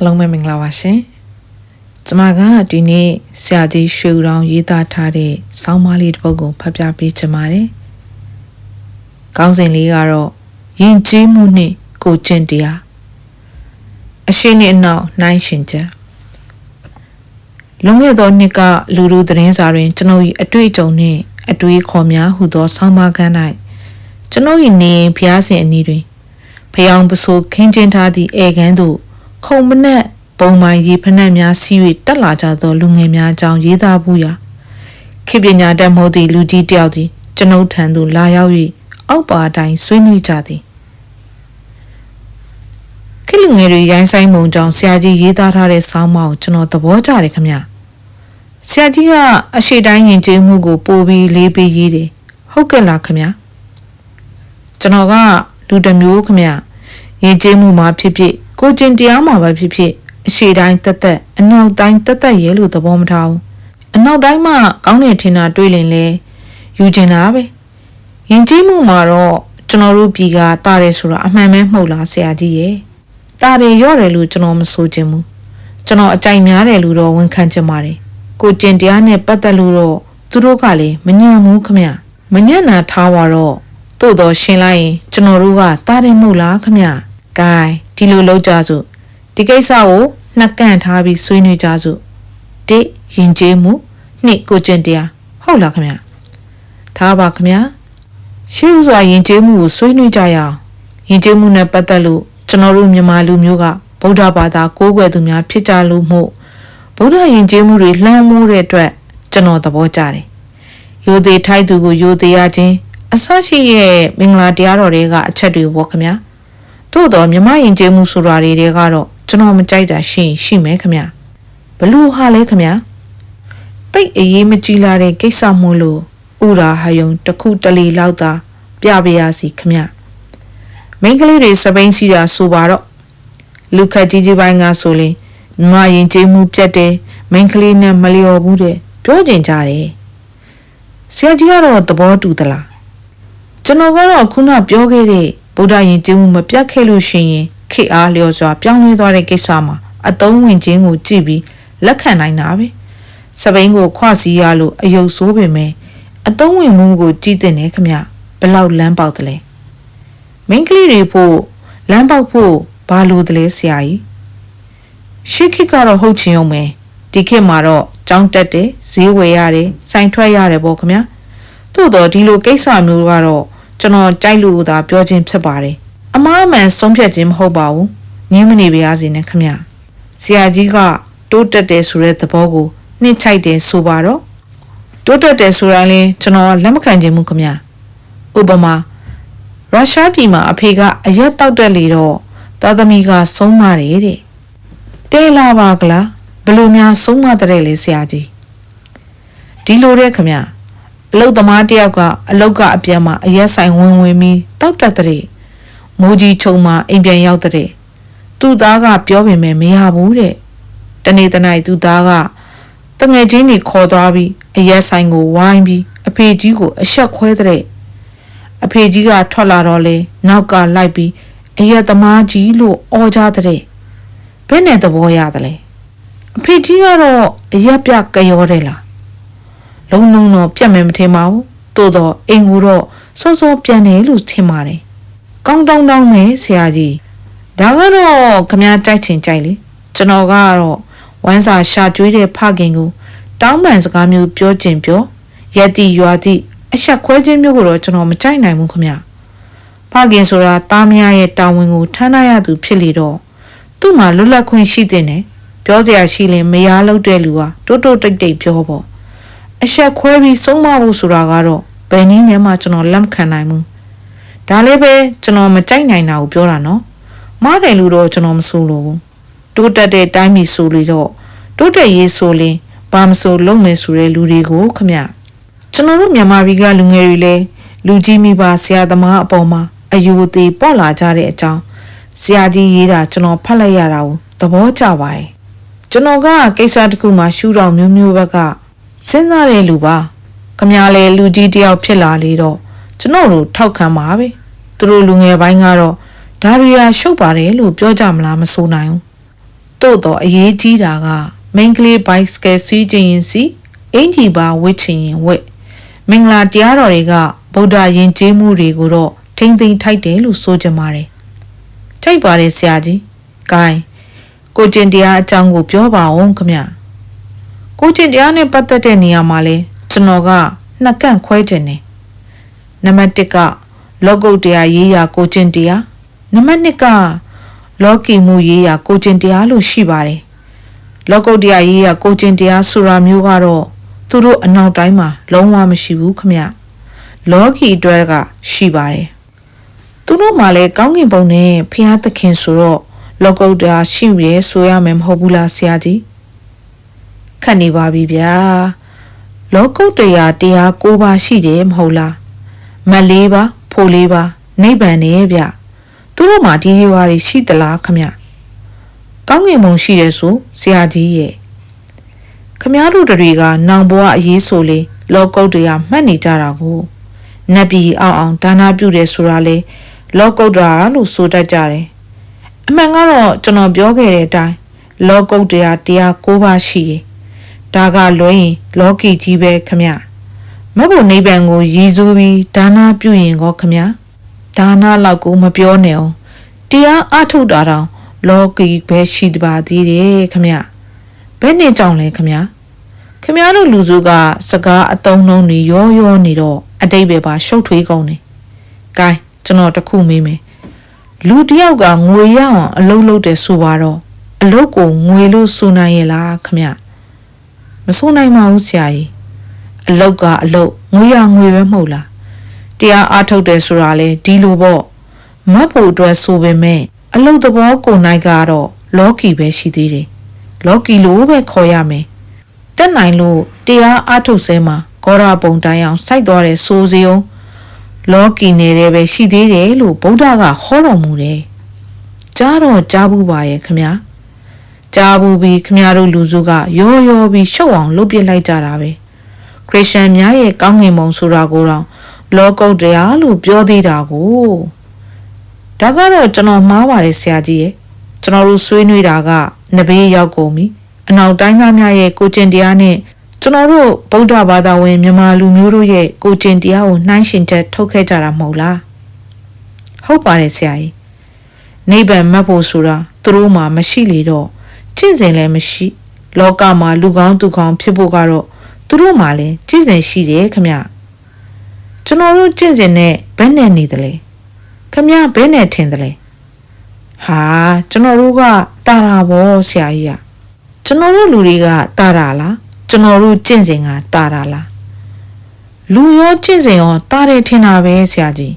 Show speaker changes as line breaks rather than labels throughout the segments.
အားလုံးပဲမင်္ဂလာပါရှင်ကျမကဒီနေ့ဆရာကြီးရွှေဦးတော်ရေးသားထားတဲ့ဆောင်းပါးလေးတစ်ပုဒ်ကိုဖတ်ပြပေးချင်ပါတယ်ကောင်းစဉ်လေးကတော့ယဉ်ကျေးမှုနှင့်ကိုကျင့်တရားအရှိနှင့်အနောက်နှိုင်းရှင်ချက်လွန်ခဲ့သောနှစ်ကလူလူသတင်းစာတွင် ကျွန်ုပ်၏အတွေ့အကြုံနှင့်အတွေးခေါ်များဟုသောဆောင်းပါးကန်း၌ကျွန်ုပ်၏နေဖျားစဉ်အနီးတွင်ဖျောင်ပစိုးခင်းကျင်းထားသည့်ဧကန်သို့ ခုံမနက်ပုံမှန်ရေဖနက်များစီး၍တက်လာကြသောလူငယ်များအကြောင်းရေးသားမှုရာခေပညာတတ်မဟုတ်သည့်လူကြီးတယောက်သည်ကျွန်ုပ်ထံသို့လာရောက်၍အောက်ပါအတိုင်းဆွေးနွေးကြသည်ခေလူငယ်တွေရိုင်းဆိုင်မုံကြောင့်ဆရာကြီးရေးသားထားတဲ့ဆောင်းပါးကိုကျွန်တော်သဘောကျတယ်ခင်ဗျဆရာကြီးကအရှိတိုင်းယဉ်ကျေးမှုကိုပို့ပြီးလေးပေးရေးတယ်ဟုတ်ကဲ့လားခင်ဗျကျွန်တော်ကလူတစ်မျိုးခင်ဗျယဉ်ကျေးမှုမှာဖြစ်ဖြစ် ကိုကျင်တရားမှာပဲဖြစ်ဖြစ်အရှိတိုင်းတက်တက်အနောက်တိုင်းတက်တက်ရဲလို့သဘောမထားဘူးအနောက်တိုင်းမှာကောင်းနေထင်တာတွေးလင်လဲယူကျင်တာပဲယဉ်ကျေးမှုမှာတော့ကျွန်တော်တို့ပြည်ကတားတယ်ဆိုတာအမှန်ပဲမဟုတ်လားဆရာကြီးရဲ့တားတယ်ရော့တယ်လို့ကျွန်တော်မဆိုချင်ဘူးကျွန်တော်အကြိုက်များတယ်လို့တော့ဝန်ခံချင်ပါတယ်ကိုကျင်တရားနဲ့ပတ်သက်လို့တော့သူတို့ကလည်းမညံ့ဘူးခမမညံ့နာထားပါတော့တို့တော့ရှင်းလိုက်ရင်ကျွန်တော်တို့ကတားတယ်မဟုတ်လားခမ။ဂိုင်း ဒီလိုလောက်ကြစို့ဒီကိစ္စကိုနှက်ကန့်ထားပြီးဆွေးနွေးကြစို့တိရင်ကျေးမှုနှစ်ကိုကျင့်တရားဟုတ်လားခမ။ထားပါခမ။ရှေးဥစွာရင်ကျေးမှုကိုဆွေးနွေးကြရအောင်ရင်ကျေးမှုနဲ့ပတ်သက်လို့ကျွန်တော်တို့မြန်မာလူမျိုးကဗုဒ္ဓဘာသာကိုးကွယ်သူများဖြစ်ကြလို့မို့ဗုဒ္ဓရင်ကျေးမှုတွေလှမ်းမိုးတဲ့အတွက်ကျွန်တော်သဘောကျတယ်။ယိုသေးထိုက်သူကိုယိုသေးရခြင်းအဆရှိရဲ့မင်္ဂလာတရားတော်တွေကအချက်တွေပေါ့ခမ။ သို့တော့မြမရင်ကျေးမှုဆိုတာတွေတွေကတော့ကျွန်တော်မကြိုက်တာရှိရှိမယ်ခမဘလူဟာလဲခမတိတ်အေးမကြည်လာတဲ့ကိစ္စမို့လို့ဥရာဟယုံတခုတလီလောက်သာပြပြရစီခမမိန်းကလေးတွေစပိန်စီတာဆိုပါတော့လူခက်ကြီးကြီးပိုင်းကဆိုရင်ငါရင်ကျေးမှုပြတ်တယ်မိန်းကလေးနဲ့မလျော်ဘူးတဲ့ပြောကျင်ကြတယ်ဆရာကြီးကတော့သဘောတူသလားကျွန်တော်ကတော့ခုနပြောခဲ့တဲ့ ဗုဒ္ဓယဉ်ကျေးမှုမပြတ်ခဲ့လို့ရှိရင်ခေအားလျော်စွာပြောင်းလဲသွားတဲ့ကိစ္စမှာအတုံးဝင်ခြင်းကိုကြည့်ပြီးလက်ခံနိုင်တာပဲစပိန်ကိုခွစီရလို့အယုတ်ဆိုးပေမဲ့အတုံးဝင်မှုကိုကြည့်တဲ့နေခမဘလောက်လမ်းပေါက်တယ်လဲမိန်းကလေးတွေဖို့လမ်းပေါက်ဖို့ဘာလို့တလဲဆရာကြီးရှေ့ခေတ်ကတော့ဟုတ်ချင်အောင်ပဲဒီခေတ်မှာတော့ကြောင်းတက်တယ်ဈေးဝယ်ရတယ်စိုင်ထွက်ရတယ်ပေါ့ခမသို့တော့ဒီလိုကိစ္စမျိုးကတော့ ကျွန်တော်ကြိုက်လို့သာပြောခြင်းဖြစ်ပါတယ်အမားအမှန်ဆုံးဖြတ်ခြင်းမဟုတ်ပါဘူးငင်းမနေပါရစေနဲ့ခမဆရာကြီးကတိုးတက်တယ်ဆိုတဲ့သဘောကိုနှိမ့်ချိုက်တယ်ဆိုပါတော့တိုးတက်တယ်ဆိုတာလဲကျွန်တော်လက်မခံခြင်းမူခမဥပမာရုရှားပြည်မှာအဖေကအရက်တောက်တက်လေတော့သားသမီးကဆုံးမတယ်တဲ့တဲလာပါကလားဘလို့များဆုံးမတဲ့လေဆရာကြီးဒီလိုတဲ့ခမ အလုတ်သမားတယောက်ကအလုတ်ကအပြန်မှာအရက်ဆိုင်ဝင်ဝင်ပြီးတောက်တက်တဲ့မိုးကြီးချုံမှာအိမ်ပြန်ရောက်တဲ့သူ့သားကပြောပေမဲ့မရဘူးတဲ့တနေ့တနိုင်သူ့သားကတငယ်ချင်းတွေခေါ်သွားပြီးအရက်ဆိုင်ကိုဝိုင်းပြီးအဖေကြီးကိုအဆက်ခွဲတဲ့အဖေကြီးကထွက်လာတော့လေနောက်ကလိုက်ပြီးအရက်သမားကြီးလို့အော်ကြတဲ့ဘယ်နဲ့သဘောရတယ်လဲအဖေကြီးကတော့အရက်ပြကရောတယ်လား လုံးလုံးတော့ပြတ်မယ်မထင်ပါဘူးသို့တော့အိမ်ကိုတော့စောစောပြန်တယ်လို့ထင်ပါတယ်ကောင်းတောင်းတောင်းမယ်ဆရာကြီးဒါကတော့ခမကြိုက်ချင်ကြိုက်လေကျွန်တော်ကတော့ဝမ်းစာရှာကျွေးတဲ့ဖခင်ကိုတောင်းပန်စကားမျိုးပြောချင်ပြောရက်တီရွာတီအဆက်ခွဲခြင်းမျိုးကိုတော့ကျွန်တော်မကြိုက်နိုင်ဘူးခမဖခင်ဆိုတာတားမရရဲ့တာဝန်ကိုထမ်းရရသူဖြစ်လေတော့သူ့မှာလွတ်လပ်ခွင့်ရှိတဲ့နဲ့ပြောစရာရှိရင်မရားလုပ်တဲ့လူဟာတိုးတိုးတိတ်တိတ်ပြောပေါ့ အဆက်ခွဲပြီးဆုံးမဖို့ဆိုတာကတော့ဘယ်နည်းနဲ့မှကျွန်တော်လက်မခံနိုင်ဘူးဒါလည်းပဲကျွန်တော်မကြိုက်နိုင်တာကိုပြောတာနော်မားတယ်လို့တော့ကျွန်တော်မဆိုလို့ဘူးတိုးတက်တဲ့တိုင်းပြည်ဆိုလို့တော့တိုးတက်ရေးဆိုရင်ဘာမဆိုလုပ်မယ်ဆိုတဲ့လူတွေကိုခမကျွန်တော်တို့မြန်မာပြည်ကလူငယ်တွေလည်းလူကြီးမိဘဆရာသမားအပေါ်မှာအယူအသေးပေါ်လာကြတဲ့အကြောင်းဆရာကြီးရေးတာကျွန်တော်ဖတ်လိုက်ရတာကိုသဘောကျပါတယ်ကျွန်တော်ကကိစ္စတစ်ခုမှရှူတော်မျိုးမျိုးဘက်က စဉ်းစားတဲ့လူပါခမလဲလူကြီးတယောက်ဖြစ်လာလေတော့ကျွန်တော်တို့ထောက်ခံပါပဲသူတို့လူငယ်ပိုင်းကတော့ဒါရီယာရှုပ်ပါတယ်လို့ပြောကြမလားမဆိုနိုင်ဘူးသို့တော့အရေးကြီးတာကမိန်းကလေးဘိုက်ကယ်စီးခြင်းရင်စီအင်ဂျီပါဝစ်ချင်ရင်ဝစ်မင်္ဂလာတရားတော်တွေကဗုဒ္ဓယဉ်ကျေးမှုတွေကိုတော့ထိမ့်သိမ့်ထိုက်တယ်လို့ဆိုကြပါတယ်။ကြိုက်ပါတယ်ဆရာကြီး။ gain ကိုကျင်တရားအကြောင်းကိုပြောပါအောင်ခမ။ ကိုကျင်တရားနဲ့ပတ်သက်တဲ့နေရာမှာလဲကျွန်တော်ကနှစ်ကန့်ခွဲခြင်းနေ။နံပါတ်1ကလောကုတ်တရားရေးရာကိုကျင်တရားနံပါတ်2ကလောကီမှုရေးရာကိုကျင်တရားလို့ရှိပါတယ်။လောကုတ်တရားရေးရာကိုကျင်တရားဆိုတာမျိုးကတော့သူတို့အနောက်တိုင်းမှာလုံးဝမရှိဘူးခမ။လောကီအတွက်ကရှိပါတယ်။သူတို့မှလည်းကောင်းကင်ဘုံနဲ့ဖျားသခင်ဆိုတော့လောကုတ်တရားရှိရဲဆိုရမယ်မဟုတ်ဘူးလားဆရာကြီး။ ခတ်နေပါပြီဗျာ။လောကုတ်တရားတရား၉ပါးရှိတယ်မဟုတ်လား။မတ်လေးပါဖိုလေးပါနိဗ္ဗာန်နဲ့ဗျ။သူတို့မှာဒီရွာတွေရှိသလားခမကောင်းငင်မုံရှိတယ်ဆိုဆရာကြီးရဲ့ခမတို့တွေကနောင်ဘဝအရေးဆိုလေလောကုတ်တရားမှတ်နေကြတာကိုနတ်ပြည်အောင်အောင်ဒါနာပြုတယ်ဆိုတာလေလောကုတ်တာလို့ဆိုတတ်ကြတယ်အမှန်ကတော့ကျွန်တော်ပြောခဲ့တဲ့အတိုင်းလောကုတ်တရားတရား၉ပါးရှိတယ် ဒါကလွဲရင်လောကီကြီးပဲခမမဟုတ်နိဗ္ဗာန်ကိုရည်စူးပြီးဒါနာပြုရင်ကောခမဒါနာလောက်ကိုမပြောနဲ့အောင်တရားအထုတ်တာတောင်လောကီပဲရှိပါသေးတယ်ခမဘယ်နဲ့ကြောင့်လဲခမခမတို့လူစုကစကားအတုံးလုံးနေရောရောနေတော့အတိတ်ပဲပါရှုပ်ထွေးကုန်တယ်။ကဲကျွန်တော်တခုမေးမယ်။လူတယောက်ကငွေရအောင်အလုပ်လုပ်တယ်ဆိုပါတော့အလုပ်ကိုငွေလို့ဆိုနိုင်ရဲ့လားခမမ ဆိုနိုင်ပါဘူးဆရာကြီး။အလုပ်ကအလုပ်ငွေရငွေပဲမဟုတ်လားတရားအားထုတ်တယ်ဆိုတာလေဒီလိုပေါ့မတ်ဖို့အတွက်ဆိုပေမဲ့အလုတ်သဘောကိုနိုင်ကတော့လောကီပဲရှိသေးတယ်လောကီလို့ပဲခေါ်ရမယ်တက်နိုင်လို့တရားအားထုတ်စဲမှာဂေါရပုံတိုင်းအောင်စိုက်သွားတဲ့စိုးစည်းအောင်လောကီနယ်ပဲရှိသေးတယ်လို့ဗုဒ္ဓကဟောတော်မူတယ်ကြားတော့ကြားဘူးပါရဲ့ခမညာ ကြားဘူးပြီးခမညာတို့လူစုကရောရောပြီးရှုပ်အောင်လုပ်ပစ်လိုက်ကြတာပဲခရစ်ယာန်များရဲ့ကောင်းငင်မုံဆိုတာကိုတော့လောကုတ်တရားလို့ပြောသေးတာကိုဒါကတော့ကျွန်တော်မှားပါတယ်ဆရာကြီးရဲ့ကျွန်တော်တို့ဆွေးနွေးတာကနဘေးရောက်ကုန်ပြီအနောက်တိုင်းသားများရဲ့ကိုကျင်တရားနဲ့ကျွန်တော်တို့ဗုဒ္ဓဘာသာဝင်မြန်မာလူမျိုးတို့ရဲ့ကိုကျင်တရားကိုနှိုင်းယှဉ်ချက်ထုတ်ခဲ့ကြတာမဟုတ်လားဟုတ်ပါတယ်ဆရာကြီးနိဗ္ဗာန်မတ်ဖို့ဆိုတာသူတို့မှာမရှိလေတော့ ကျင့်စဉ်လည်းမရှိ လောကမှာလူကောင်းသူကောင်းဖြစ်ဖို့ကတော့သူတို့မှာလည်းကျင့်စဉ်ရှိတယ်ခမကျွန်တော်တို့ကျင့်စဉ်နဲ့ဘယ်နဲ့နေသလဲခမဘဲနဲ့ထင်တယ်လဲဟာကျွန်တော်တို့ကတာတာဘောဆရာကြီးอ่ะကျွန်တော်တို့လူတွေကတာတာလားကျွန်တော်တို့ကျင့်စဉ်ကတာတာလားလူရောကျင့်စဉ်ရောတာတယ်ထင်တာပဲဆရာကြီး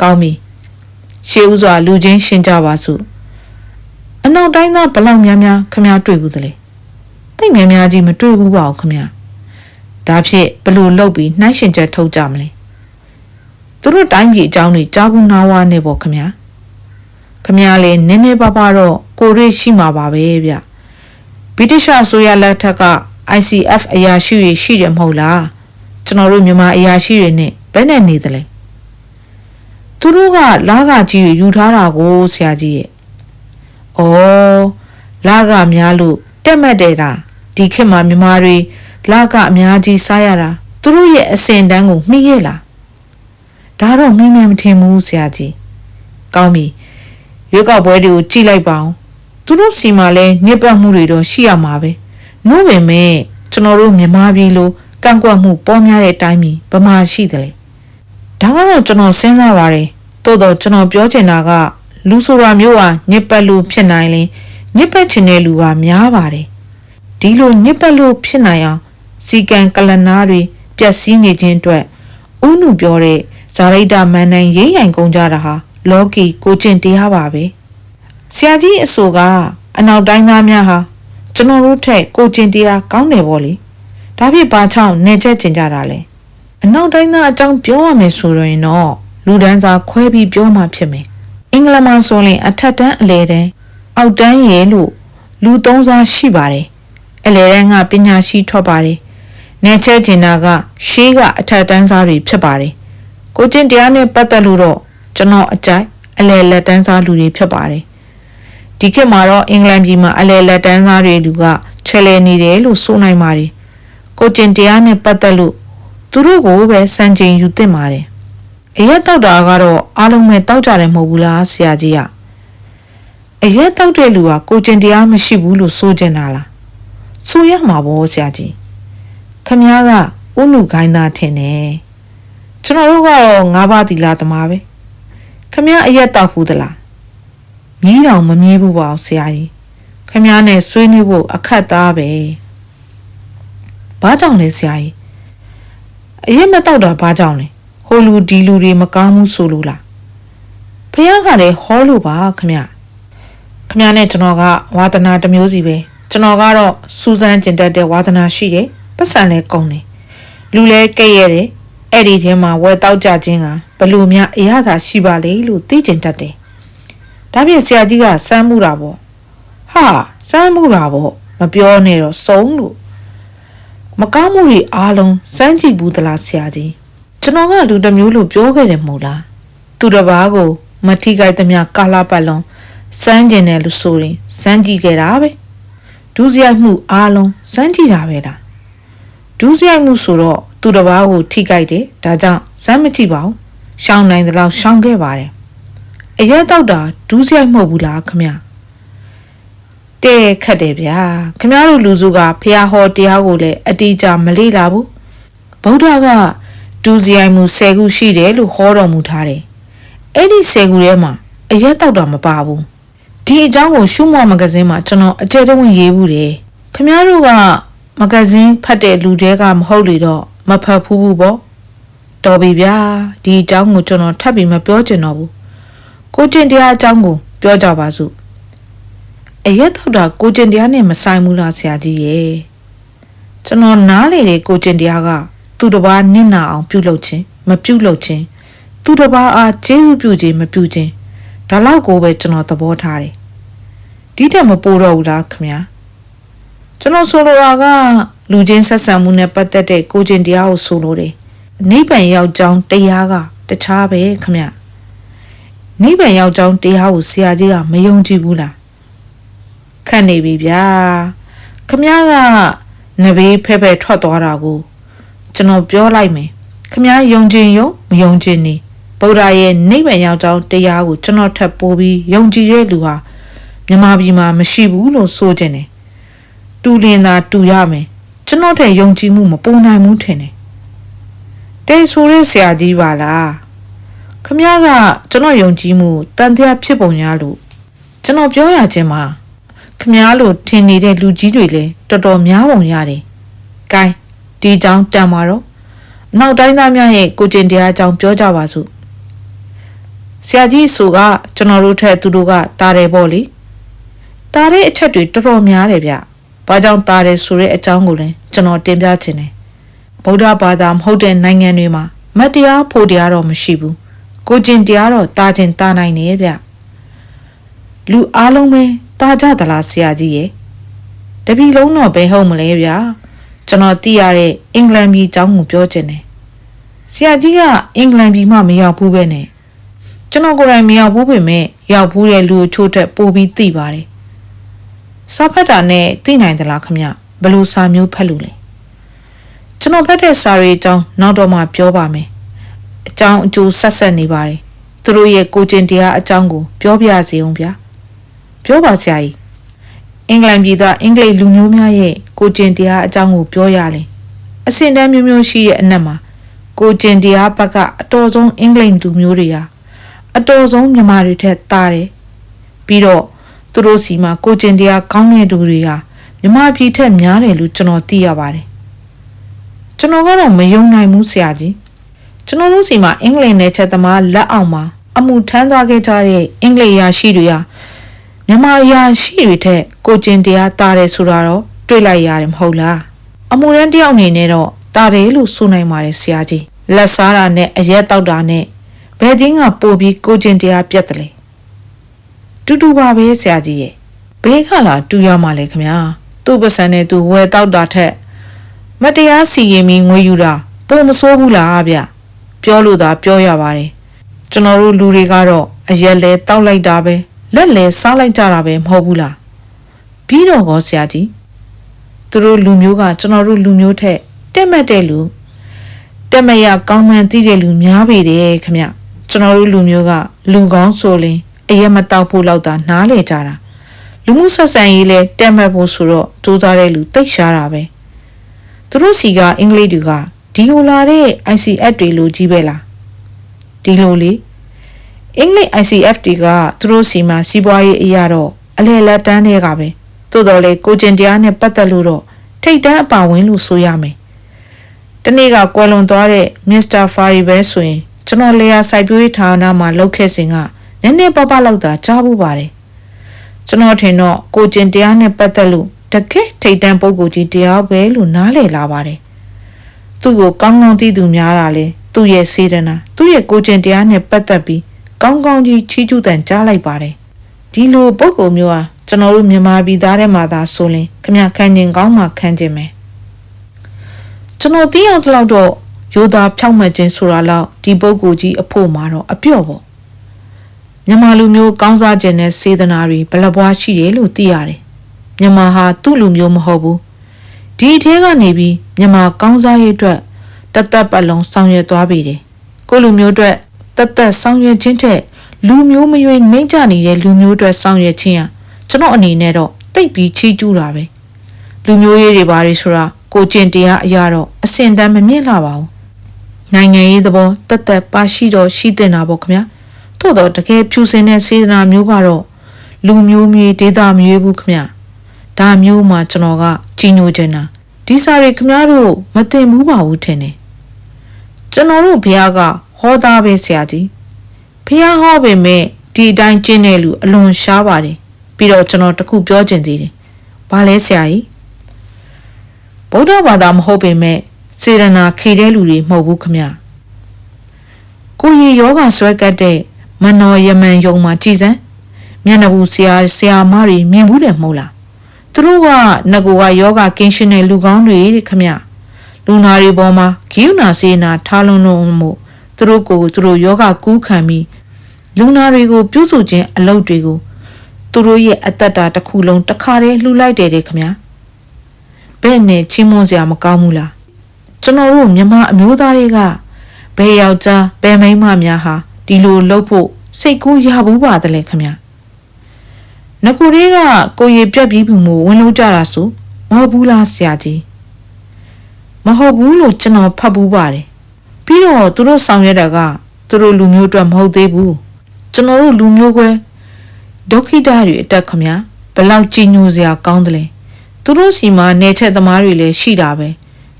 ကောင်းပြီရှေးဥစွာလူချင်းရှင်းကြပါစို့ အနောက်တိုင်းသားဘလောက်များများခမတွေ့ဘူးတလေတိတ်များများကြီးမတွေ့ဘူးပါဘူးခမဒါဖြစ်ဘလို့လုတ်ပြီးနှိုင်းရှင်ချက်ထုတ်ကြမလဲသူတို့တိုင်းပြည်အကြောင်းတွေကြားဘူးနားဝါနေပေါ့ခမညာခမညာလေနည်းနည်းပါးပါတော့ကိုရိရှိမှာပါပဲဗျဗြိတိရှအစိုးရလက်ထက်က ICF အရာရှိတွေရှိတယ်မဟုတ်လားကျွန်တော်တို့မြန်မာအရာရှိတွေနဲ့ဘယ်နဲ့နေသလဲသူတို့ကလာကကြီးယူထားတာကိုဆရာကြီးရဲ့ ဩလာကများလို့တက်မှတ်တယ်တာဒီခေတ်မှာမြန်မာတွေလာကအများကြီးစားရတာသူတို့ရဲ့အစင်တန်းကိုမှီးရဲ့လားဒါတော့မိမမထင်ဘူးဆရာကြီးကောင်းပြီရွေးကောက်ပွဲတွေကိုကြည့်လိုက်ပါအောင်သူတို့စီမှာလဲညစ်ပတ်မှုတွေတော့ရှိရမှာပဲနို့ပေမဲ့ကျွန်တော်တို့မြန်မာပြည်လိုကန့်ကွက်မှုပေါ်များတဲ့အတိုင်းမီဗမာရှိတယ်လေဒါကတော့ကျွန်တော်စဉ်းစားပါတယ်တိုးတော့ကျွန်တော်ပြောချင်တာက လူဆိုတာမျိုးဟာညစ်ပတ်လို့ဖြစ်နိုင်ရင်ညစ်ပတ်ချင်တဲ့လူကများပါတယ်ဒီလိုညစ်ပတ်လို့ဖြစ်နိုင်အောင်စီကံကလနာတွေပျက်စီးနေခြင်းအတွက်ဥနုပြောတဲ့ဇာရိတမန်နိုင်ရိမ့်ရိုင်ကုန်ကြတာဟာလောကီကိုကျင့်တရားပါပဲဆရာကြီးအဆိုကအနောက်တိုင်းသားများဟာကျွန်တော်တို့ထက်ကိုကျင့်တရားကောင်းတယ်ဗောလေဒါဖြစ်ပါချောင်းနေချက်ကျင်ကြတာလေအနောက်တိုင်းသားအကြောင်းပြောရမယ်ဆိုရင်တော့လူဒန်းစာခွဲပြီးပြောမှဖြစ်မယ် အင်္ဂလမန်ဆိုရင်အထက်တန်းအလဲတန်းအောက်တန်းရဲလို့လူသုံးစားရှိပါတယ်အလဲတန်းကပညာရှိထွက်ပါတယ်နေချက်ကျင်တာကရှေးကအထက်တန်းစားတွေဖြစ်ပါတယ်ကိုကျင့်တရားနဲ့ပတ်သက်လို့တော့ကျွန်တော်အကြိုက်အလဲလက်တန်းစားလူတွေဖြစ်ပါတယ်ဒီခေတ်မှာတော့အင်္ဂလန်ပြည်မှာအလဲလက်တန်းသားတွေလူကချဲလဲနေတယ်လို့ဆိုနိုင်ပါတယ်ကိုကျင်တရားနဲ့ပတ်သက်လို့သူတို့ကိုပဲစံချိန်ယူသင့်ပါတယ် အရက်တောက်တာကတော့အားလုံးပဲတောက်ကြတယ်မဟုတ်ဘူးလားဆရာကြီးကအရက်တောက်တဲ့လူကကိုကျင်တရားမရှိဘူးလို့ဆိုကျင်တာလားဆိုရမှာပေါ့ဆရာကြီးခမည်းကဥနုခိုင်းသားထင်တယ်ကျွန်တော်တို့ကတော့ငါးပါးတီလာသမားပဲခမည်းအရက်တောက်ဘူးသလားမြည်တော်မမြည်ဘူးပါဆရာကြီးခမည်းနဲ့ဆွေးနွေးဖို့အခက်သားပဲဘာကြောင့်လဲဆရာကြီးအရင်မတော့တာဘာကြောင့်လဲ လူဒီလူတွေမကောင်းဘူးဆိုလို့လားဖះကလည်းဟောလို့ပါခမ ्या ခမ ्या နဲ့ကျွန်တော်ကဝါသနာတစ်မျိုးစီပဲကျွန်တော်ကတော့စူးစမ်းကျင်တတ်တဲ့ဝါသနာရှိတယ်ပတ်စံလဲကုန်တယ်လူလဲကဲ့ရဲ့တယ်အဲ့ဒီထဲမှာဝယ်တောက်ကြခြင်းကဘလို့များအရသာရှိပါလေလို့သိကျင်တတ်တယ်ဒါဖြင့်ဆရာကြီးကစမ်းမှုတာပေါ့ဟာစမ်းမှုတာပေါ့မပြောနဲ့တော့စုံလို့မကောင်းမှုတွေအားလုံးစမ်းကြည့်ဘူးသလားဆရာကြီး ကျွန်တော်ကလူတစ်မျိုးလို့ပြောခဲ့တယ်မဟုတ်လားသူတစ်ပါးကို မထိခိုက်သမျှကာလာပတ်လုံးစမ်းကျင်တယ်လို့ဆိုရင်စမ်းကြည့်ခဲ့တာပဲဒုစရိုက်မှုအားလုံးစမ်းကြည့်တာပဲလားဒုစရိုက်မှုဆိုတော့သူတစ်ပါးကိုထိခိုက်တယ်ဒါကြောင့်စမ်းမကြည့်ပါဘူးရှောင်းနိုင်သလောက်ရှောင်းခဲ့ပါတယ်အရက်တော့တာဒုစရိုက်မဟုတ်ဘူးလားခမတဲ့ခတ်တယ်ဗျာခမတို့လူစုကဖះဟောတရားကိုလည်းအတိအကျမလေ့လာဘူးဗုဒ္ဓက ဒုစရိုက်မှု၁၀ခုရှိတယ်လို့ဟောတော်မူထားတယ်အဲ့ဒီ၁၀ခုထဲမှာအရက်တော့တာမပါဘူးဒီအကြောင်းကိုရှုမော့မဂဇင်းမှာကျွန်တော်အကျယ်တဝင့်ရေးဘူးတယ်ခမတို့ကမဂဇင်းဖတ်တဲ့လူတွေကမဟုတ်လေတော့မဖတ်ဘူးဘူးပေါ့တော်ပြီဗျာဒီအကြောင်းကိုကျွန်တော်ထပ်ပြီးမပြောချင်တော့ဘူးကိုကျင်တရားအကြောင်းကိုပြောကြပါစို့အရက်တော့တာကိုကျင်တရားနဲ့မဆိုင်ဘူးလားဆရာကြီးရဲ့ကျွန်တော်နားလေတဲ့ကိုကျင်တရားက သူတစ်ပါးနင့်နာအောင်ပြုလုပ်ခြင်းမပြုလုပ်ခြင်းသူတစ်ပါးအားကျေးဇူးပြုခြင်းမပြုခြင်းဒါလောက်ကိုပဲကျွန်တော်သဘောထားတယ်ဒီထက်မပိုတော့ဘူးလားခင်ဗျာကျွန်တော်ဆိုလိုတာကလူချင်းဆက်ဆံမှုနဲ့ပတ်သက်တဲ့ကိုကျင်တရားကိုဆိုလိုတယ်နိဗ္ဗာန်ရောက်ကြောင်းတရားကတခြားပဲခင်ဗျနိဗ္ဗာန်ရောက်ကြောင်းတရားကိုဆရာကြီးကမယုံကြည်ဘူးလားခတ်နေပြီဗျာခမ ्या ကနဘေးဖဲဖဲထွက်သွားတာကို ကျွန်တော်ပြောလိုက်မယ်ခမည်းယုံကြည်ယုံမယုံကြည်နေဗုဒ္ဓရဲ့နိဗ္ဗာန်ရောက်ကြောင်းတရားကိုကျွန်တော်ထပ်ပိုးပြီးယုံကြည်တဲ့လူဟာမြန်မာပြည်မှာမရှိဘူးလို့ဆိုကြတယ်တူလင်သာတူရမယ်ကျွန်တော်တဲ့ယုံကြည်မှုမပုံနိုင်ဘူးထင်တယ်တိတ်ဆိုးတဲ့ဆရာကြီးပါလားခမ ्या ကကျွန်တော်ယုံကြည်မှုတန်တရားဖြစ်ပုံရလို့ကျွန်တော်ပြောရခြင်းမှာခမ ्या လို့ထင်နေတဲ့လူကြီးတွေလည်းတော်တော်များပုံရတယ်။ gain ဒီအကြောင်းတန်ပါတော့နောက်တိုင်းသားများရဲ့ကိုကျင်တရားအကြောင်းပြောကြပါစို့။ဆရာကြီးဆိုကကျွန်တော်တို့ထက်သူတို့ကတားတယ်ပေါ့လေ။တားတဲ့အချက်တွေတော်တော်များတယ်ဗျ။ဘာကြောင့်တားတယ်ဆိုတဲ့အကြောင်းကိုလည်းကျွန်တော်တင်ပြချင်တယ်။ဗုဒ္ဓဘာသာမဟုတ်တဲ့နိုင်ငံတွေမှာမတရားဖို့တရားတော့မရှိဘူး။ကိုကျင်တရားတော့တားခြင်းတားနိုင်တယ်ဗျ။လူအားလုံးပဲတာကြသလားဆရာကြီးရဲ့တပီလုံးတော့ဘယ်ဟုတ်မလဲဗျာ ကျွန်တော်သိရတဲ့အင်္ဂလန်ပြည်အကြောင်းကိုပြောချင်တယ်ဆရာကြီးကအင်္ဂလန်ပြည်မှမရောက်ဘူးပဲနဲ့ကျွန်တော်ကိုယ်တိုင်မရောက်ဘူးပေမဲ့ရောက်ဘူးတဲ့လူချို့တက်ပို့ပြီးသိပါတယ်စာဖတ်တာနဲ့သိနိုင်သလားခမဘယ်လိုစာမျိုးဖတ်လို့လဲကျွန်တော်ဖတ်တဲ့စာတွေအကြောင်းနောက်တော့မှပြောပါမယ်အကြောင်းအကျိုးဆက်ဆက်နေပါတယ်သူတို့ရဲ့ကိုကျင်တရားအကြောင်းကို ပြောပြစီအောင်ဗျာပြောပါဆရာကြီး အင်္ဂလန်ပြည်သားအင်္ဂလိပ်လူမျိုးများရဲ့ကိုကျင်တရားအကြောင်းကိုပြောရလဲအဆင့်တန်းမျိုးမျိုးရှိရဲ့အနက်မှာကိုကျင်တရားဘက်ကအတော်ဆုံးအင်္ဂလိပ်လူမျိုးတွေဟာအတော်ဆုံးမြန်မာတွေထက်တာတယ်ပြီးတော့သူတို့စီမှာကိုကျင်တရားကောင်းတဲ့သူတွေဟာမြန်မာပြည်ထက်များတယ်လို့ကျွန်တော်သိရပါတယ်ကျွန်တော်ကတော့မယုံနိုင်ဘူးဆရာကြီးကျွန်တော်တို့စီမှာအင်္ဂလိပ်နယ်ချက်သမားလက်အောက်မှာအမှုထမ်းသွားခဲ့ကြတဲ့အင်္ဂလိပ်ရာရှိတွေဟာ မြန်မာရာရှိတွေထက်ကိုကျင်တရားတာတယ်ဆိုတာတော့တွေ့လိုက်ရတယ်မဟုတ်လားအမှုရန်တယောက်အနေနဲ့တော့တာတယ်လို့ဆိုနိုင်ပါတယ်ဆရာကြီးလက်စားတာနဲ့အရက်တောက်တာနဲ့ဘယ်ချင်းကပို့ပြီးကိုကျင်တရားပြတ်တယ်လေတူတူပါပဲဆရာကြီးရဲ့ဘဲခလာတူရမှာလေခမညာသူ့ပစံနဲ့သူဝယ်တောက်တာထက်မတရားစီရင်ပြီးငွေယူတာပုံမစိုးဘူးလားဗျပြောလို့သာပြောရပါတယ်ကျွန်တော်တို့လူတွေကတော့အရက်လဲတောက်လိုက်တာပဲ လက်လဲစားလိုက်ကြတာပဲမဟုတ်ဘူးလားပြီးတော့ကောဆရာကြီးသူတို့လူမျိုးကကျွန်တော်တို့လူမျိုးထက်တက်မှတ်တဲ့လူတက်မရကောင်းမှန်သိတဲ့လူများပေတယ်ခမကျွန်တော်တို့လူမျိုးကလူကောင်းဆိုရင်အရက်မတောက်ဖို့လောက်သာနားလေကြတာလူမှုဆက်ဆံရေးလဲတက်မှတ်ဖို့ဆိုတော့စူးစမ်းတဲ့လူတိတ်ရှားတာပဲသူတို့စီကအင်္ဂလိပ်တွေကဒီဟိုလာတဲ့ ICF တွေလိုကြီးပဲလားဒီလိုလေ အင်္ဂလိပ် ICF တွေကသူတို့စီမှာစီးပွားရေးအရာတော့အလဲလက်တန်းတွေကပဲသို့တော်လေကိုကျင်တရားနဲ့ပတ်သက်လို့တော့ထိတ်တန်းအပါဝင်လို့ဆိုရမယ်တနေ့ကကွယ်လွန်သွားတဲ့ Mr. Fari ပဲဆိုရင်ကျွန်တော်လေယာစိုက်ပျိုးရေးဌာနမှာလုပ်ခဲ့စဉ်ကနည်းနည်းပပလောက်သာကြားဘူးပါတယ်ကျွန်တော်ထင်တော့ကိုကျင်တရားနဲ့ပတ်သက်လို့တကယ်ထိတ်တန်းပုဂ္ဂိုလ်ကြီးတရားပဲလို့နားလည်လာပါတယ်သူ့ကိုကောင်းကောင်းသိသူများတာလေသူ့ရဲ့စေတနာသူ့ရဲ့ကိုကျင်တရားနဲ့ပတ်သက်ပြီး ကောင်းကောင်းကြီးချီးကျူးတန်ကြားလိုက်ပါတယ်ဒီလိုပုဂ္ဂိုလ်မျိုးဟာကျွန်တော်တို့မြန်မာပြည်သားထဲမှာသာဆိုရင်ခမခံကျင်ကောင်းမှခံကျင်မယ်ကျွန်တော်သိအောင်တလောက်တော့ရိုးသားဖြောက်မှတ်ခြင်းဆိုတာလောက်ဒီပုဂ္ဂိုလ်ကြီးအဖို့မှာတော့အပြော့ပေါ့မြန်မာလူမျိုးကောင်းစားခြင်းနဲ့စေတနာတွေဘလဘွားရှိတယ်လို့သိရတယ်မြန်မာဟာသူ့လူမျိုးမဟုတ်ဘူးဒီအထဲကနေပြီးမြန်မာကောင်းစားရေးအတွက်တသက်ပတ်လုံးဆောင်ရွက်သွားပြီတယ်ကိုလူမျိုးအတွက် တသက်ဆောင်ရွက်ခြင်းထက်လူမျိုးမရွေးနှိမ့်ကြနေတဲ့လူမျိုးအတွက်ဆောင်ရွက်ခြင်းဟာကျွန်တော်အနေနဲ့တော့တိတ်ပြီးချီးကျူးတာပဲလူမျိုးရေးတွေဘာတွေဆိုတာကိုကျင့်တရားအရာတော့အစင်တန်းမမြင့်လာပါဘူးနိုင်ငံရေးသဘောတသက်ပါရှိတော့ရှိတင်တာပေါ့ခင်ဗျာထို့တော့တကယ်ဖြူစင်တဲ့စေတနာမျိုးကတော့လူမျိုးမျိုးဒေသမျိုးဘူးခင်ဗျာဒါမျိုးမှကျွန်တော်ကကြီးညိုချင်တာဒီစာရီခင်ဗျားတို့မသိဘူးပါဘူးထင်တယ်ကျွန်တော်တို့ဘုရားက ဟောသားပဲဆရာကြီးဖះဟောပေမဲ့ဒီအတိုင်းကျင့်တဲ့လူအလွန်ရှားပါတယ်ပြီးတော့ကျွန်တော်တခုပြောချင်သေးတယ်ဘာလဲဆရာကြီးဗုဒ္ဓဘာသာမဟုတ်ပေမဲ့စေရနာခေတဲ့လူတွေမဟုတ်ဘူးခမကိုရီယောဂဆွဲကတ်တဲ့မနောယမန်ယုံမှာကြည်စမ်းမျက်နှာဘူးဆရာဆရာမတွေမြင်ဘူးတယ်မဟုတ်လားသူတို့ကငကိုကယောဂကင်းရှင်းတဲ့လူကောင်းတွေခမလူနာတွေပေါ်မှာဂိယူနာစေနာထားလုံးလုံးမှု သူတို့ကိုသူတို့ယောဂကူးခံပြီးလူနာတွေကိုပြုစုခြင်းအလုပ်တွေကိုသူတို့ရဲ့အသက်တာတစ်ခုလုံးတစ်ခါတည်းလှူလိုက်တယ်တဲ့ခမညာဘယ်နဲ့ချင်းမွန်စရာမကောင်းဘူးလားကျွန်တော်တို့မြန်မာအမျိုးသားတွေကဘယ်ယောက်ျားဘယ်မိန်းမများဟာဒီလိုလုပ်ဖို့စိတ်ကူးရဘူးပါတယ်လေခမညာငကူလေးကကိုရီပြက်ပြီးဘူးမို့ဝင်လုံးကြတာဆိုမဟုတ်ဘူးလားဆရာကြီးမဟုတ်ဘူးလို့ကျွန်တော်ဖတ်ဘူးပါတယ် ပြီးတော့သူတို့ဆောင်ရွက်တာကသူတို့လူမျိုးအတွက်မဟုတ်သေးဘူးကျွန်တော်တို့လူမျိုးကွဲဒုက္ခိတတွေအတက်ခမဘလောက်ကြည်ညိုစရာကောင်းတယ်လဲသူတို့စီမှာနေချက်သမားတွေလည်းရှိတာပဲ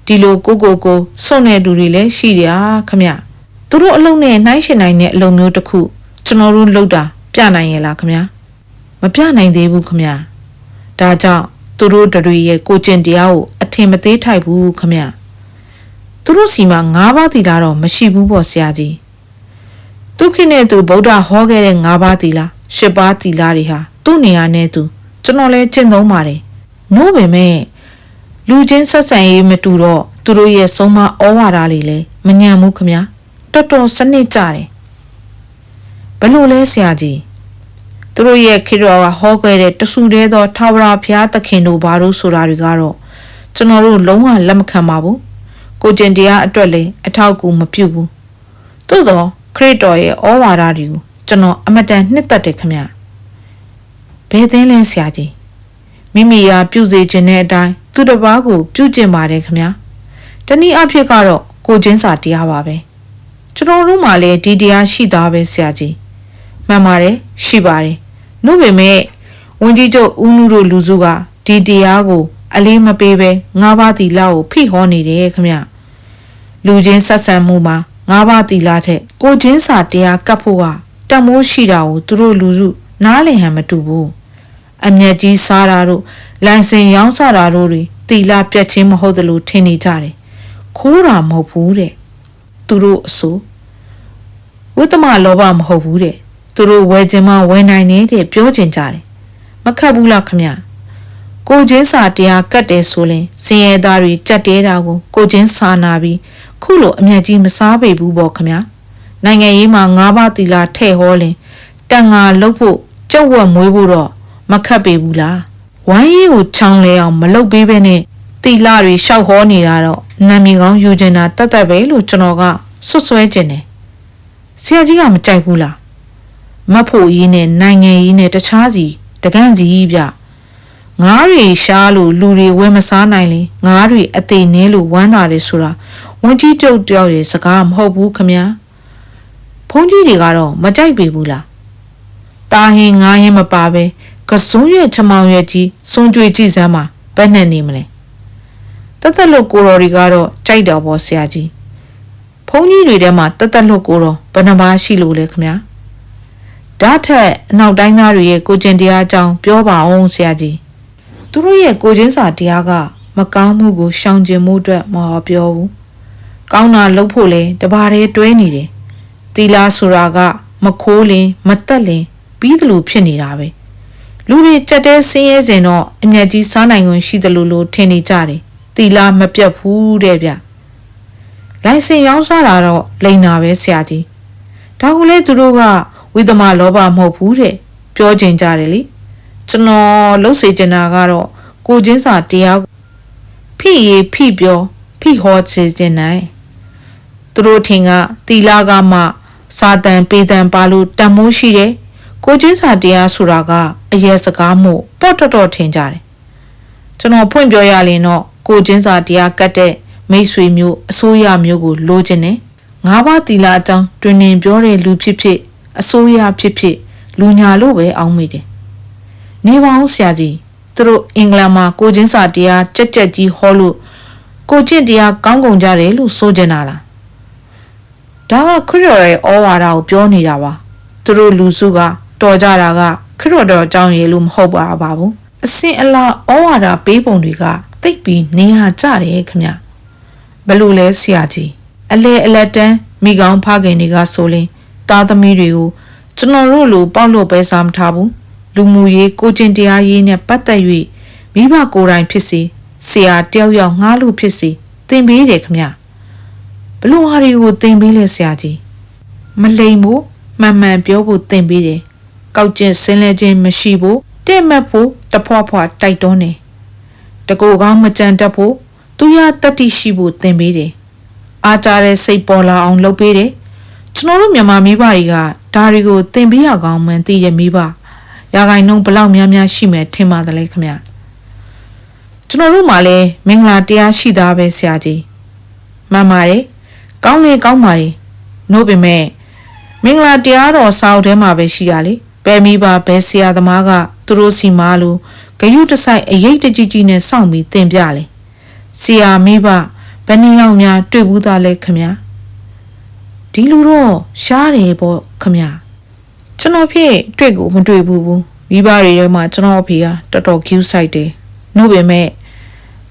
ဒီလိုကိုကိုကိုစွန့်တဲ့လူတွေလည်းရှိတယ်ခမသူတို့အလုံးနဲ့နှိုင်းရှင်နိုင်တဲ့အလုံးမျိုးတစ်ခုကျွန်တော်တို့လုပ်တာပြနိုင်ရဲ့လားခမမပြနိုင်သေးဘူးခမဒါကြောင့်သူတို့တွေရဲ့ကိုကျင့်တရားကိုအထင်မသေးထိုက်ဘူးခမ သူတို့စီမှာ၅ပါးသီလတော့မရှိဘူးပေါ့ဆရာကြီးဒုက္ခိနဲ့သူဗုဒ္ဓဟောခဲ့တဲ့၅ပါးသီလ၈ပါးသီလတွေဟာသူ့နေရာနဲ့သူကျွန်တော်လည်းကျင့်သုံးပါတယ်နို့ပေမဲ့လူချင်းဆက်ဆံရေးမတူတော့သူတို့ရဲ့ဆုံးမဩဝါဒလေးလည်းမညံဘူးခမတော်တော်စနစ်ကြတယ်ဘလို့လဲဆရာကြီးသူတို့ရဲ့ခေတော်ကဟောခဲ့တဲ့တဆူတဲသောထာဝရဘုရားသခင်တို့ဘာလို့ဆိုတာတွေကတော့ကျွန်တော်တို့လုံးဝလက်မခံပါဘူး ကိုကျင်တရားအတွက်လည်းအထောက်အကူမပြုဘူးသို့တော့ခရစ်တော်ရဲ့ဩဝါဒတွေကိုကျွန်တော်အမတန်နှစ်သက်တယ်ခမဘယ်သင်းလဲဆရာကြီးမိမိရာပြုစေခြင်းတဲ့အတိုင်းသူတစ်ပါးကိုပြုကျင့်ပါတယ်ခမတနည်းအားဖြင့်ကတော့ကိုချင်းစာတရားပါပဲကျွန်တော်တို့မှလည်းဒီတရားရှိသားပဲဆရာကြီးမှန်ပါတယ်ရှိပါတယ်နှုတ်ပေမဲ့ဝန်ကြီးချုပ်ဦးနုတို့လူစုကဒီတရားကို အလေးမပေးပဲငါးပါးတီလာကိုဖိဟောနေတယ်ခမ လူချင်းဆက်ဆံမှုမှာငါးပါးတီလာထက်ကိုချင်းစာတရားကပ်ဖို့ကတမိုးရှိတာကိုသူတို့လူစုနားလည်ဟန်မတူဘူးအမျက်ကြီးစားတာတို့လိုင်စင်ရောင်းစားတာတို့တွေတီလာပြက်ချင်းမဟုတ်သလိုထင်နေကြတယ်ခိုးတာမဟုတ်ဘူးတဲ့သူတို့အဆိုဝိတ္တမလောဘမဟုတ်ဘူးတဲ့သူတို့ဝယ်ခြင်းမဝယ်နိုင်နေတဲ့ပြောချင်ကြတယ်မခတ်ဘူးလားခမ ကိုချင်းစာတရားကတ်တယ်ဆိုရင်စင်ရဲသားတွေကြက်တဲတာကိုကိုချင်းစာနာပြီးခုလိုအမျက်ကြီးမစားပေဘူးပေါ့ခမနိုင်ငံရေးမှာ၅ပါးတီလာထဲ့ဟောလင်တန်ငါလှုပ်ဖို့ကြက်ဝက်မွေးဖို့တော့မခတ်ပေဘူးလားဝိုင်းရီကိုချောင်းလဲအောင်မလုပ်ပေးဘဲနဲ့တီလာတွေရှောက်ဟောနေတာတော့နာမည်ကောင်းယူချင်တာတတ်တတ်ပဲလို့ကျွန်တော်ကဆွတ်ဆွဲချင်တယ်ဆရာကြီးကမကြိုက်ဘူးလားမတ်ဖို့ရေးနဲ့နိုင်ငံရေးနဲ့တခြားစီတကန့်စီပြ ငားတွေရှားလို့လူတွေဝဲမစားနိုင်လေငားတွေအသေးနဲလို့ဝမ်းသာတယ်ဆိုတာဝန်ကြီးချုပ်တယောက်ရဲ့စကားမဟုတ်ဘူးခမညာဘုန်းကြီးတွေကတော့မကြိုက်ပေဘူးလားတာဟင်ငားရင်မပါပဲကစုံးရွက်ချမောင်ရွက်ကြီးစွန်ကြွေကြည့်စမ်းမှာဘယ်နဲ့နေမလဲတသက်လို့ကိုတော်တွေကတော့ကြိုက်တော့ဗောဆရာကြီးဘုန်းကြီးတွေထဲမှာတသက်လို့ကိုတော်ဘယ်နှပါရှိလို့လဲခမညာဓာတ်ထက်အနောက်တိုင်းသားတွေရဲ့ကိုကျင်တရားအကြောင်းပြောပါအောင်ဆရာကြီး သူတို့ရဲ့ကိုချင်းစာတရားကမကောင်းမှုကိုရှောင်ကျဉ်မှုအတွက်မဟောပြောဘူးကောင်းတာလုပ်ဖို့လဲတပါးတည်းတွဲနေတယ်တီလာဆိုတာကမခိုးလင်မတက်လင်ပြီးသလိုဖြစ်နေတာပဲလူတွေကြက်တဲဆင်းရဲစဉ်တော့အမျက်ကြီးစားနိုင်ခွင့်ရှိတယ်လို့လို့ထင်နေကြတယ်တီလာမပြတ်ဘူးတဲ့ဗျလိုင်စင်ရောင်းစားတာတော့လိန်နာပဲဆရာကြီးဒါကလေးသူတို့ကဝိသမလောဘမဟုတ်ဘူးတဲ့ပြောချင်ကြတယ်လေ ကျွန်တော်လှုပ်စေချင်တာကတော့ကိုချင်းစာတရားဖိရေးဖိပြောဖိဟောစေချင်နိုင်သူတို့ထင်ကတီလာကမှစာတန်ပေတန်ပါလို့တန်မိုးရှိတယ်ကိုချင်းစာတရားဆိုတာကအရက်စကားမှုပေါ့တော်တော်ထင်ကြတယ်ကျွန်တော်ဖွင့်ပြောရရင်တော့ကိုချင်းစာတရားကတ်တဲ့မိတ်ဆွေမျိုးအစိုးရမျိုးကိုလိုချင်တယ်ငါးပါးတီလာအကြောင်းတွင်တွင်ပြောတဲ့လူဖြစ်ဖြစ်အစိုးရဖြစ်ဖြစ်လူညာလို့ပဲအောင်းမိတယ် နေပါအောင်ဆရာကြီးသူတို့အင်္ဂလန်မှာကိုချင်းစာတရားကြက်ကြက်ကြီးဟောလို့ကိုကျင့်တရားကောင်းကုန်ကြတယ်လို့ဆိုကြတာလားဒါကခရစ်တော်ရဲ့ဩဝါဒကိုပြောနေတာပါသူတို့လူစုကတော်ကြတာကခရစ်တော်အကြောင်းရေးလို့မဟုတ်ပါပါဘူးအစင်အလာဩဝါဒပေးပုံတွေကတိတ်ပြီးနေဟာကြတယ်ခမဘလို့လဲဆရာကြီးအလဲအလက်တန်းမိကောင်းဖခင်တွေကဆိုရင်သားသမီးတွေကိုကျွန်တော်တို့လိုပေါက်လို့ပဲစားမထားဘူး လူမှုရေးကိုကျင်တရားရေးနဲ့ပတ်သက်၍မိဘကိုယ်တိုင်ဖြစ်စေဆရာတယောက်ယောက်ငှားလို့ဖြစ်စေသင်ပေးတယ်ခမဘလို့ဟာတွေကိုသင်ပေးလဲဆရာကြီးမလိမ်ဘူးမှန်မှန်ပြောဖို့သင်ပေးတယ်ကောက်ကျင်ဆင်းလဲခြင်းမရှိဘူးတဲ့မတ်ဖို့တဖွာဖွာတိုက်တွန်းတယ်တကူကောင်းမကြံတတ်ဖို့သူရတတ္တိရှိဖို့သင်ပေးတယ်အားကြတဲ့စိတ်ပေါ်လာအောင်လုပ်ပေးတယ်ကျွန်တော်တို့မြန်မာမိဘတွေကဒါတွေကိုသင်ပေးရကောင်းမှန်းသိရမိဘ ရာဂိုင်နှုံဘလောက်များများရှိမယ်ထင်ပါတယ်လေခင်ဗျကျွန်တော်တို့မှလည်းမင်္ဂလာတရားရှိသားပဲဆရာကြီးမှန်ပါတယ်ကောင်းလေကောင်းပါလေနို့ပေမဲ့မင်္ဂလာတရားတော်စာအုပ်ထဲမှာပဲရှိရလေဘယ်မိဘဘယ်ဆရာသမားကသူတို့စီမားလို့ဂယုတဆိုင်အရေးတကြီးကြီးနဲ့စောင့်ပြီးသင်ပြလေဆရာမိဘဘယ်နှယောက်များတွေ့ဘူးသားလဲခမဒီလူတော့ရှားတယ်ပေါ့ခမ ကျွန်တော်ဖြစ်တွေ့ကိုမတွေ့ဘူးဘူးမိဘတွေထဲမှာကျွန်တော်အဖေကတော်တော် cute ဆိုင်တယ်နှုတ်ပေမဲ့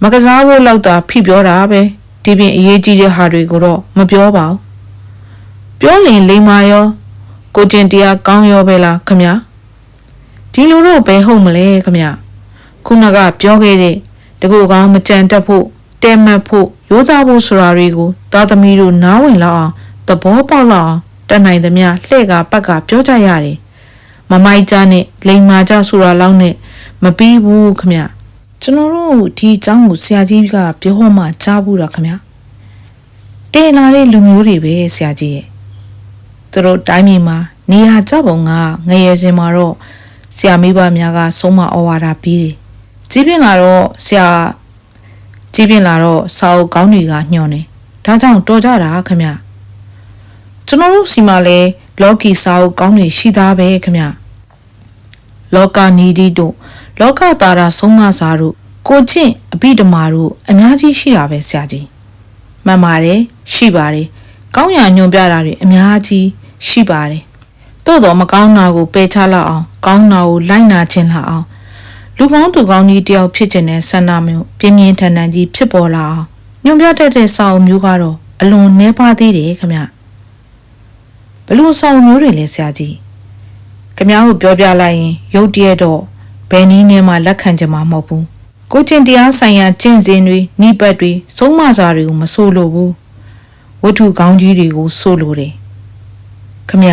မကစားဖို့လောက်တာဖိပြောတာပဲဒီပြင်အရေးကြီးတဲ့ဟာတွေကိုတော့မပြောပါဘူးပြောရင်လိမ္မာရောကိုကျင်တရားကောင်းရောပဲလားခမဒီလိုတော့ဘယ်ဟုတ်မလဲခမခုနကပြောခဲ့တဲ့တကူကောင်းမကြံတတ်ဖို့တဲမှတ်ဖို့ရိုးသားဖို့ဆိုတာတွေကိုသားသမီးတို့နားဝင်လောက်အောင်သဘောပေါက်လောက်အောင် တတ်နိုင်သမျှလှဲ့ကပတ်ကပြောကြရတယ်မမိုက်ကြနဲ့လိန်မာကြဆိုတာလောက်နဲ့မပြီးဘူးခမကျွန်တော်တို့ဒီအကြောင်းကိုဆရာကြီးကပြောမှကြားဘူးတာခမတဲလာတဲ့လူမျိုးတွေပဲဆရာကြီးရဲ့သူတို့တိုင်းပြည်မှာနေရာကြပုံကငရေစင်မှာတော့ဆရာမိဘများကဆုံးမဩဝါဒပေးတယ်ကြီးပြင်းလာတော့ဆရာကြီးပြင်းလာတော့စာအုပ်ကောင်းတွေကညှော်နေဒါကြောင့်တော်ကြတာခမ ကျွန်တော်တို့စီမှာလဲလော်ကီစာအုပ်ကောင်းတွေရှိသားပဲခမလောကနီဒီတို့လောကတာရာဆုံးမစာတို့ကိုချင်းအဘိဓမ္မာတို့အများကြီးရှိတာပဲဆရာကြီးမှန်ပါတယ်ရှိပါတယ်ကောင်းရာညွန်ပြတာတွေအများကြီးရှိပါတယ်တို့တော့မကောင်းတာကိုပယ်ချလောက်အောင် ကောင်းတာကိုလိုက်နာခြင်းလောက်အောင်လူကောင်းသူကောင်းကြီးတယောက်ဖြစ်ခြင်းနဲ့ဆန္ဒမျိုးပြင်းပြင်းထန်ထန်ကြီးဖြစ်ပေါ်လာအောင်ညွန်ပြတတ်တဲ့စာအုပ်မျိုးကတော့အလွန်နှဲပါသေးတယ်ခမ ဘလို့စာအုပ်မျိုးတွေလဲဆရာကြီးခမကိုပြောပြလိုက်ရင်ရုတ်တရက်တော့ဘယ်နည်းနဲ့မှလက်ခံကြမှာမဟုတ်ဘူးကိုချင်းတရားဆိုင်ရာကျင့်စဉ်တွေနှိပတ်တွေဆုံးမစာတွေကိုမဆိုးလို့ဘူးဝတ္ထုကောင်းကြီးတွေကိုဆိုးလို့တယ်ခမ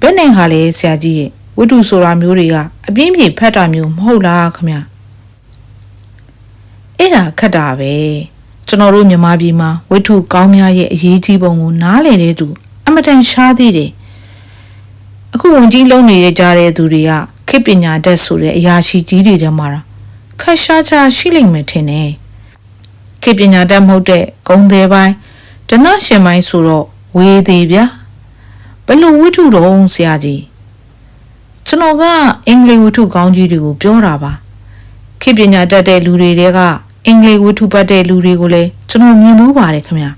ဘယ်နိုင်ဟာလဲဆရာကြီးရဲ့ဝတ္ထုဆိုတာမျိုးတွေကအပြင်းပြေဖတ်တာမျိုးမဟုတ်လားခမအဲ့ဒါခက်တာပဲကျွန်တော်တို့မြန်မာပြည်မှာဝတ္ထုကောင်းများရဲ့အရေးကြီးပုံကိုနားလည်တဲ့သူ အမတန်ရှားသေးတယ်အခုဝင်ကြီးလုံးနေတဲ့ကြားတဲ့သူတွေကခေတ်ပညာတတ်ဆိုတဲ့အရာရှိကြီးတွေထဲမှာခက်ရှားချာရှိလိမ့်မယ်ထင်တယ်ခေတ်ပညာတတ်မဟုတ်တဲ့ဂုံသေးပိုင်းဒနရှင်ပိုင်းဆိုတော့ဝေးသေးဗျာဘယ်လိုဝတ္ထုတော့ဆရာကြီးကျွန်တော်ကအင်္ဂလိပ်ဝတ္ထုကောင်းကြီးတွေကိုပြောတာပါခေတ်ပညာတတ်တဲ့လူတွေတဲကအင်္ဂလိပ်ဝတ္ထုပတ်တဲ့လူတွေကိုလည်းကျွန်တော်မြင်မှုပါတယ်ခင်ဗျာ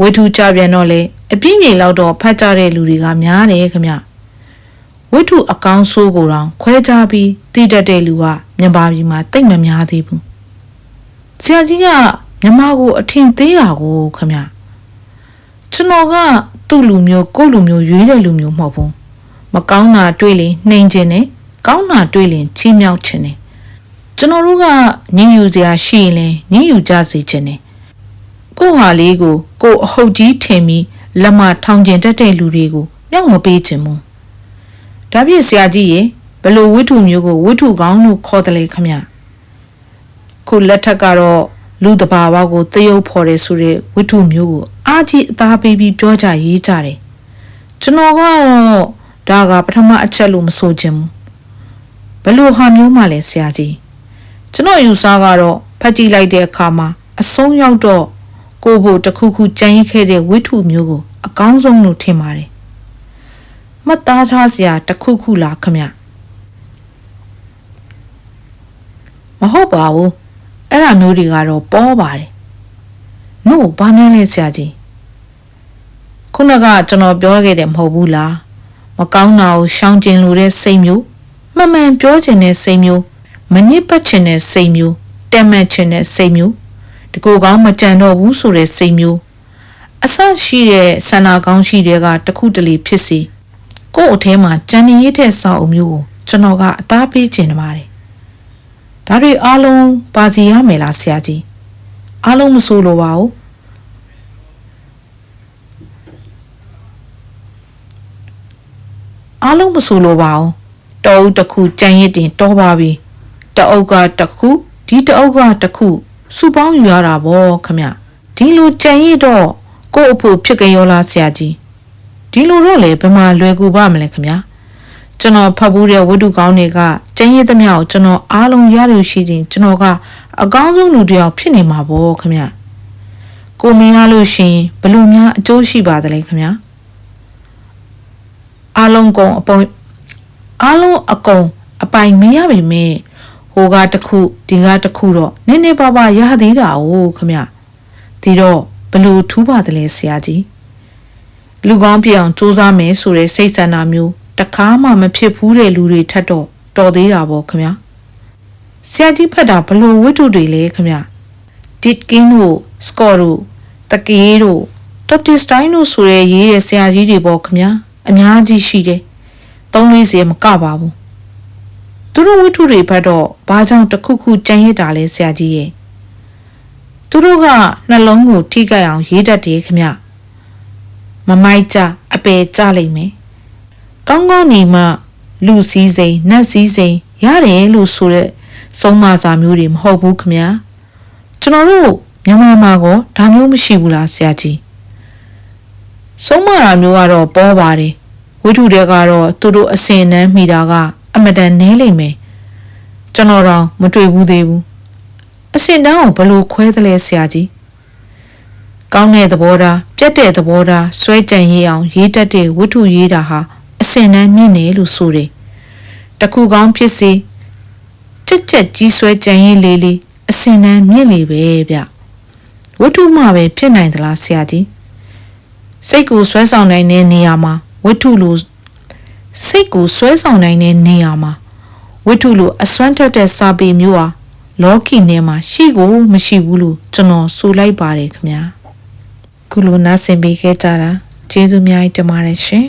ဝတ္ထုကြပြန်တော့လေအပြင်းပြေလောက်တော့ဖတ်ကြတဲ့လူတွေကများတယ်ခင်ဗျဝတ္ထုအကောင်းဆိုးကိုတောင်ခွဲခြားပြီးတည်တတ်တဲ့လူကမြန်မာပြည်မှာတိတ်မများသေးဘူးဆရာကြီးကမြန်မာကိုအထင်သေးတာကိုခင်ဗျကျွန်တော်ကသူ့လူမျိုးကိုယ့်လူမျိုးရွေးတဲ့လူမျိုးမဟုတ်ဘူးမကောင်းတာတွေ့ရင်နှိမ်ခြင်းနဲ့ကောင်းတာတွေ့ရင်ချီးမြှောက်ခြင်းနဲ့ကျွန်တော်တို့ကညင်ယူစရာရှိရင်လည်းညင်ယူကြစေခြင်းနဲ့ ကို့ဟာလေးကို ကို့အဟုတ်ကြီးထင်ပြီးလက်မထောင်ကျင်တတ်တဲ့လူတွေကိုမြောက်မပေးခြင်းမူဒါပြည့်ဆရာကြီးရေဘလို့ဝိထုမျိုးကိုဝိထုကောင်းလို့ခေါ်တယ်လေခမခုလက်ထက်ကတော့လူတဘာဝကိုတယုတ်ဖော်တယ်ဆိုတဲ့ဝိထုမျိုးကိုအားကြီးအသားပေးပြီးပြောကြရေးကြတယ်ကျွန်တော်ကတော့ဒါကပထမအချက်လို့မဆိုချင်ဘူးဘလို့ဟာမျိုးမှလဲဆရာကြီးကျွန်တော်ယူဆကတော့ဖတ်ကြည့်လိုက်တဲ့အခါမှာအဆုံးရောက်တော့ ကိုဖို့တခုခုကြံရင်ခဲ့တဲ့ဝိထုမျိုးကို အကောင်းဆုံးလို့ထင်ပါတယ်မှတ်သားထားစရာတခုခုလားခမမဟုတ်ပါဘူးအဲ့ဒါမျိုးတွေကတော့ပေါ်ပါတယ်နို့ဘာများလဲဆရာကြီးခုနကကျွန်တော်ပြောခဲ့တယ်မဟုတ်ဘူးလားမကောင်းတာကိုရှောင်ကျင်လို့တဲ့စိတ်မျိုးမှန်မှန်ပြောချင်တဲ့စိတ်မျိုးမနစ်ပတ်ချင်တဲ့စိတ်မျိုးတက်မှတ်ချင်တဲ့စိတ်မျိုး တကူကောင်းမကြံတော့ဘူးဆိုတဲ့စိတ်မျိုးအဆရှိတဲ့ဆန္ဒကောင်းရှိတဲ့ကတခုတလေဖြစ်စီကို့အထဲမှာကြံနေရတဲ့စာအုပ်မျိုးကိုကျွန်တော်ကအသားပေးခြင်းနေပါတယ်ဒါတွေအားလုံးပါစီရမယ်လားဆရာကြီးအားလုံးမဆိုးလို့ပါဘူးအားလုံးမဆိုးလို့ပါဘူးတောအုပ်တစ်ခုကြံရစ်တင် တောပါပြီတအုပ်ကတစ်ခုဒီတအုပ်ကတစ်ခု စုပေါင်းယူရတာဗောခမဒီလိုကြံရစ်တော့ကို့အဖို့ဖြစ်ကြရောလားဆရာကြီးဒီလိုတော့လေဘယ်မှာလွယ်ကူပါမလဲခမကျွန်တော်ဖတ်ဘူးတဲ့ဝိတုကောင်းတွေကကျင်းရည်သမျှကိုကျွန်တော်အားလုံးရလို့ရှိရင်ကျွန်တော်ကအကောင်းဆုံးလူတစ်ယောက်ဖြစ်နေမှာပေါ့ခမကိုမင်းရလို့ရှင်ဘလို့များအကျိုးရှိပါသလဲခမအားလုံးကုန်အပုံအားလုံးအကုန်အပိုင်မရပါမေ ဟိုကတခုဒီကတခုတော့နည်းနည်းပါးပါးရသေးတာ哦ခမဒီတော့ဘလို့ထူးပါသလဲဆရာကြီးလူကောင်းပြအောင်စူးစမ်းမယ်ဆိုတဲ့စိတ်ဆန္ဒမျိုးတခါမှမဖြစ်ဘူးတဲ့လူတွေထက်တော့တော်သေးတာပေါ့ခမဆရာကြီးဖတ်တာဘလို့ဝိတ္ထုတွေလဲခမဒစ်ကင်းတို့စကော့တို့တကေးတို့တော်တီစတိုင်းတို့ဆိုတဲ့ရေးတဲ့ဆရာကြီးတွေပေါ့ခမအများကြီးရှိတယ်သုံးလေးစီမကပါဘူး သူတို့ဝိထုတွေဘက်တော့ဘာကြောင့်တခုခုကြံရစ်တာလဲဆရာကြီးရဲ့သူတို့ကနှလုံးကိုထိကြိုက်အောင်ရေးတတ်တယ်ခမမမိုက်ကြအပယ်ကြလိမ့်မယ်ကောင်းကောင်းနေမှလူစည်းစိမ်နတ်စည်းစိမ်ရတယ်လို့ဆိုတဲ့ဆုံးမစာမျိုးတွေမဟုတ်ဘူးခမကျွန်တော်တို့မြန်မာမှာကောဒါမျိုးမရှိဘူးလားဆရာကြီးဆုံးမတာမျိုးကတော့ပေါ်ပါတယ်ဝိထုတွေကတော့သူတို့အစင်နှမ်းမိတာက အမတန်နဲလိမ့်မယ်ကျွန်တော်တော့မတွေ့ဘူးသေးဘူးအစင်တန်းကိုဘလို့ခွဲသလဲဆရာကြီးကောင်းတဲ့သဘောထားပြတ်တဲ့သဘောထားစွဲကြံရေးအောင် ရေးတတ်တဲ့ဝိထုရေးတာဟာအစင်နှမ်းမြင့်တယ်လို့ဆိုတယ်တခုကောင်းဖြစ်စေကြက်ကြက်ကြီးစွဲကြံရေးလေးလေးအစင်နှမ်းမြင့်လေပဲဗျဝိထုမှပဲဖြစ်နိုင်သလားဆရာကြီးစိတ်ကိုဆွဲဆောင်နိုင်တဲ့နေရာမှာဝိထုလို စိတ်ကိုဆွဲဆောင်နိုင်တဲ့နေရာမှာဝိထုလိုအစွမ်းထက်တဲ့စာပေမျိုးဟာလောကီထဲမှာရှိကိုမရှိဘူးလို့ကျွန်တော်ဆိုလိုက်ပါတယ်ခင်ဗျာခုလိုနားဆင်ပေးခဲ့ကြတာကျေးဇူးများတင်ပါတယ်ရှင်